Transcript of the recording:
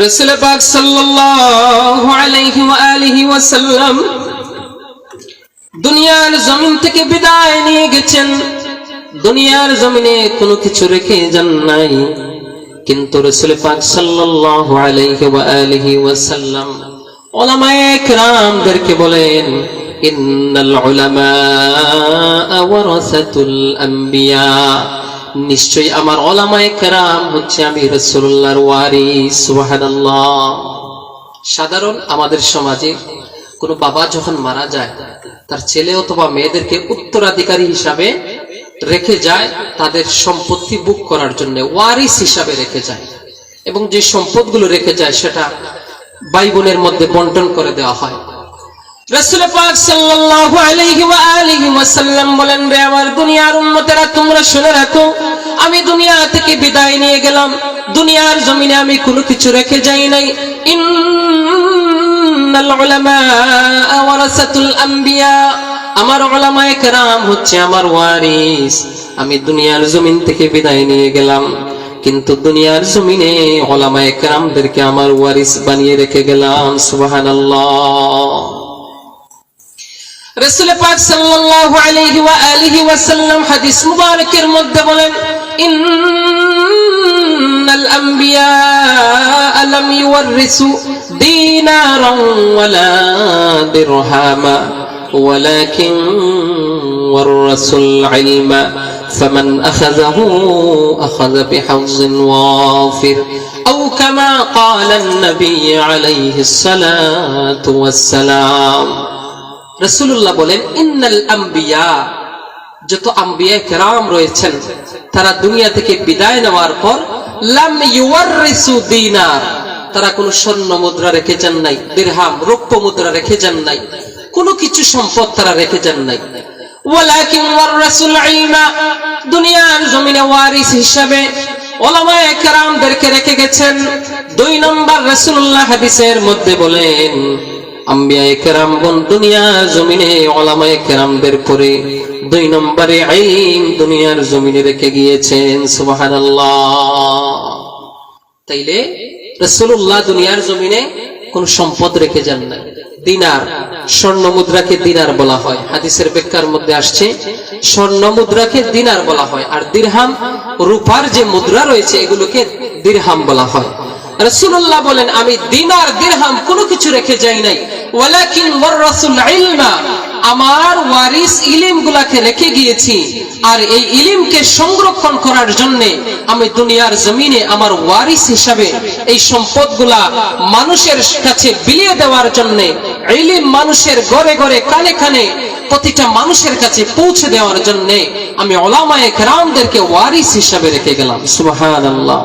রসুল পাক সাল্লাল্লাহু আলাইহি ওয়া আলিহি ওয়াসাল্লাম দুনিয়ার জমিন থেকে বিদায় নিয়ে গেছেন। দুনিয়ার জমিনে কোনো কিছু রেখে যান নাই। কিন্তু রসুল পাক সাল্লাল্লাহু আলাইহি ওয়া আলিহি ওয়াসাল্লাম ওলামায়ে কেরামদেরকে বলেন, ইন্নাল উলামা ওয়ারাসাতুল আম্বিয়া। নিশ্চয়ই আমার ওলামায়ে কেরাম হচ্ছে আমি রাসূলুল্লাহর ওয়ারিস, সুবহানাল্লাহ। সাধারণ আমাদের সমাজে কোনো বাবা যখন মারা যায়, তার ছেলে অথবা মেয়েদেরকে উত্তরাধিকারী হিসাবে রেখে যায়, তাদের সম্পত্তি বুক করার জন্য ওয়ারিস হিসাবে রেখে যায়। এবং যে সম্পদগুলো রেখে যায়, সেটা ভাই মধ্যে বন্টন করে দেওয়া হয়। রাসূল পাক সাল্লাল্লাহু আলাইহি ওয়া আলিহি ওয়াসাল্লাম বলেন, রে আমার দুনিয়ার উম্মতেরা, তোমরা শুনে রাখো, আমি দুনিয়া থেকে বিদায় নিয়ে গেলাম। দুনিয়ার জমিনে আমি কোনো কিছু রেখে যাই নাই। ইন্নাল উলামা আম্বিয়া, আমার ওলামায়ে কেরাম হচ্ছে আমার ওয়ারিস। আমি দুনিয়ার জমিন থেকে বিদায় নিয়ে গেলাম, কিন্তু দুনিয়ার জমিনে ওলামায়ে কেরামদেরকে আমার ওয়ারিস বানিয়ে রেখে গেলাম, সুবহানাল্লাহ। রসুল পাক সাল্লাল্লাহু আলাইহি ওয়া আলিহি ওয়াসাল্লাম হাদিস মুবারকের মধ্যে বলেন ইন্নাল আম্বিয়া লাম ইউরিসু দীনারান ওয়ালা দিরহামা ولكن ورثوا العلم فمن أخذه أخذ بحظ وافر أو كما قال النبي عليه الصلاة والسلام রসুল্লাহ বলেন, ইন্নাল আম্বিয়া যত আম্বিয়া কেরাম রয়েছেন, তারা দুনিয়া থেকে বিদায় নেওয়ার পর, লাম ইউয়ারিসু তারা কোনো স্বর্ণ মুদ্রা রেখে যান নাই, দিরহাম, রৌপ্য মুদ্রা রেখে যান নাই, কোনো কিছু সম্পদ তারা রেখে যান নাই। ওয়ালাকিন ওয়ারাসুল ইলমা দুনিয়ার জমিনে ওয়ারিস হিসাবে ওলামায়ে কেরামদেরকে রেখে গেছেন। দুই নম্বর রাসূলুল্লাহ হাদিসের মধ্যে বলেন জমিনে দুনিয়ার জমিনে কোন সম্পদ রেখে যান না। দিনার, স্বর্ণ মুদ্রাকে দিনার বলা হয়। হাদিসের ব্যাখ্যার মধ্যে আসছে, স্বর্ণ মুদ্রাকে দিনার বলা হয়। আর দিরহাম, রূপার যে মুদ্রা রয়েছে, এগুলোকে দিরহাম বলা হয়। রাসূলুল্লাহ বলেন, আমি দিনার দিরহাম কোনো কিছু রেখে যাই নাই। ওয়ালাকিন ওয়ারাসুল ইলমা, আমার ওয়ারিস ইলিম গুলাকে রেখে গিয়েছি। আর এই ইলিমকে সংরক্ষণ করার জন্য আমি দুনিয়ার জমিনে আমার ওয়ারিস হিসাবে এই সম্পদগুলা মানুষের কাছে বিলিয়ে দেওয়ার জন্য, ইলিম মানুষের ঘরে ঘরে কানে কানে প্রতিটা মানুষের কাছে পৌঁছে দেওয়ার জন্য আমি ওলামায়ে কেরামদেরকে ওয়ারিস হিসাবে রেখে গেলাম। সুবহানাল্লাহ।